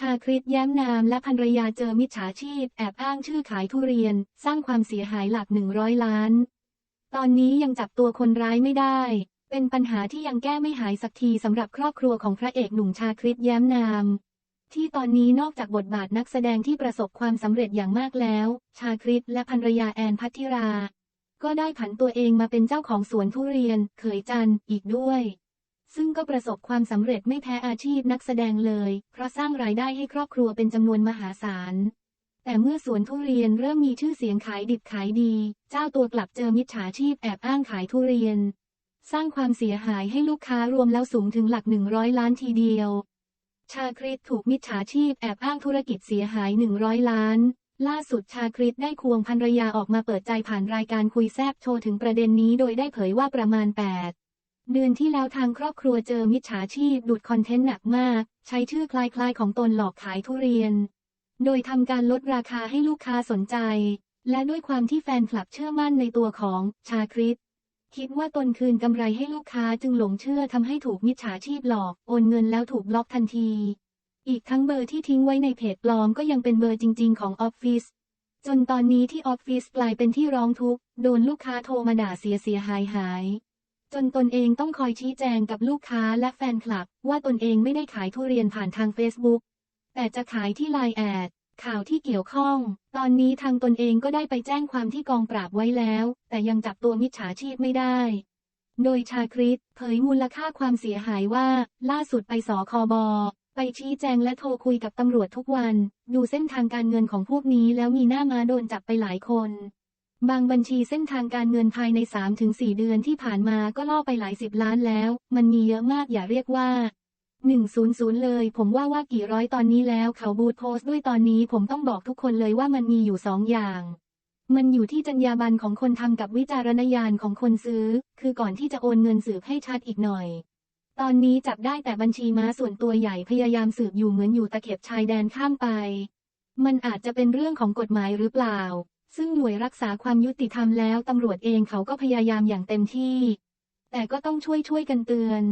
ชาคริตแย้มนามและภรรยาเจอมิจฉาชีพ แอบอ้างชื่อขายทุเรียน สร้างความเสียหายหลักหนึ่งร้อยล้าน ตอนนี้ยังจับตัวคนร้ายไม่ได้ เป็นปัญหาที่ยังแก้ไม่หายสักทีสำหรับครอบครัวของพระเอกหนุ่มชาคริตแย้มนาม ที่ตอนนี้นอกจากบทบาทนักแสดงที่ประสบความสำเร็จอย่างมากแล้ว ชาคริตและภรรยาแอนพัทธิรา ก็ได้ผันตัวเองมาเป็นเจ้าของสวนทุเรียน เขยจันอีกด้วย ซึ่งก็ประสบความสำเร็จไม่แพ้อาชีพนักแสดงเลย เพราะสร้างรายได้ให้ครอบครัวเป็นจำนวนมหาศาล แต่เมื่อสวนทุเรียนเริ่มมีชื่อเสียงขายดิบขายดี เจ้าตัวกลับเจอมิจฉาชีพแอบอ้างขายทุเรียน สร้างความเสียหายให้ลูกค้ารวมแล้วสูงถึงหลักหนึ่งร้อยล้านทีเดียว ชาคริตถูกมิจฉาชีพแอบอ้างธุรกิจเสียหายหนึ่งร้อยล้านล่าสุดชาคริตได้ควงภรรยาออกมาเปิดใจผ่านรายการคุยแซบโชว์ถึงประเด็นนี้โดยได้เผยว่าประมาณ 8 เดือนที่แล้วทางครอบครัวเจอมิจฉาชีพดูดคอนเทนต์หนักมาก ใช้ชื่อคล้ายๆของตนหลอกขายทุเรียน โดยทำการลดราคาให้ลูกค้าสนใจ และด้วยความที่แฟนคลับเชื่อมั่นในตัวของชาคริตคิดว่าตนคืนกำไรให้ลูกค้าจึงหลงเชื่อทำให้ถูกมิจฉาชีพหลอกโอนเงินแล้วถูกบล็อกทันที อีกทั้งเบอร์ที่ทิ้งไว้ในเพจปลอมก็ยังเป็นเบอร์จริง ๆ ของออฟฟิศจนตอนนี้ที่ออฟฟิศกลายเป็นที่ร้องทุกข์โดนลูกค้าโทรมาด่าเสียเสียหายหาย จนตนเองต้องคอยชี้แจงกับลูกค้าและแฟนคลับ ว่าตนเองไม่ได้ขายทุเรียนผ่านทางเฟซบุ๊กแต่จะขายที่ไลน์แอดข่าวที่เกี่ยวข้อง ตอนนี้ทางตนเองก็ได้ไปแจ้งความที่กองปราบไว้แล้ว แต่ยังจับตัวมิจฉาชีพไม่ได้ โดยชาคริตเผยมูลค่าความเสียหายว่า ล่าสุดไปสคบไปชี้แจงและโทรคุยกับตำรวจทุกวัน ดูเส้นทางการเงินของพวกนี้แล้วมีหน้ามาโดนจับไปหลายคน บางบัญชีเส้นทางการเงินภายใน 3-4 เดือนที่ผ่านมาก็ล่อไปหลายสิบล้านแล้ว มันมีเยอะมากอย่าเรียกว่า 100 เลย ผมว่าว่ากี่ร้อยตอนนี้แล้วเขาบูทโพสต์ด้วยตอนนี้ผมต้องบอกทุกคนเลยว่ามันมีอยู่สองอย่างมันอยู่ที่จรรยาบรรณของคนทำกับวิจารณญาณของคนซื้อ คือก่อนที่จะโอนเงินสืบให้ชัดอีกหน่อย ตอนนี้จับได้แต่บัญชีม้าส่วนตัวใหญ่พยายามสืบอยู่เหมือนอยู่ตะเข็บชายแดนข้ามไป มันอาจจะเป็นเรื่องของกฎหมายหรือเปล่า ซึ่งหน่วยรักษาความยุติธรรมแล้วตำรวจเองเขาก็พยายามอย่างเต็มที่ แต่ก็ต้องช่วยช่วยกันเตือน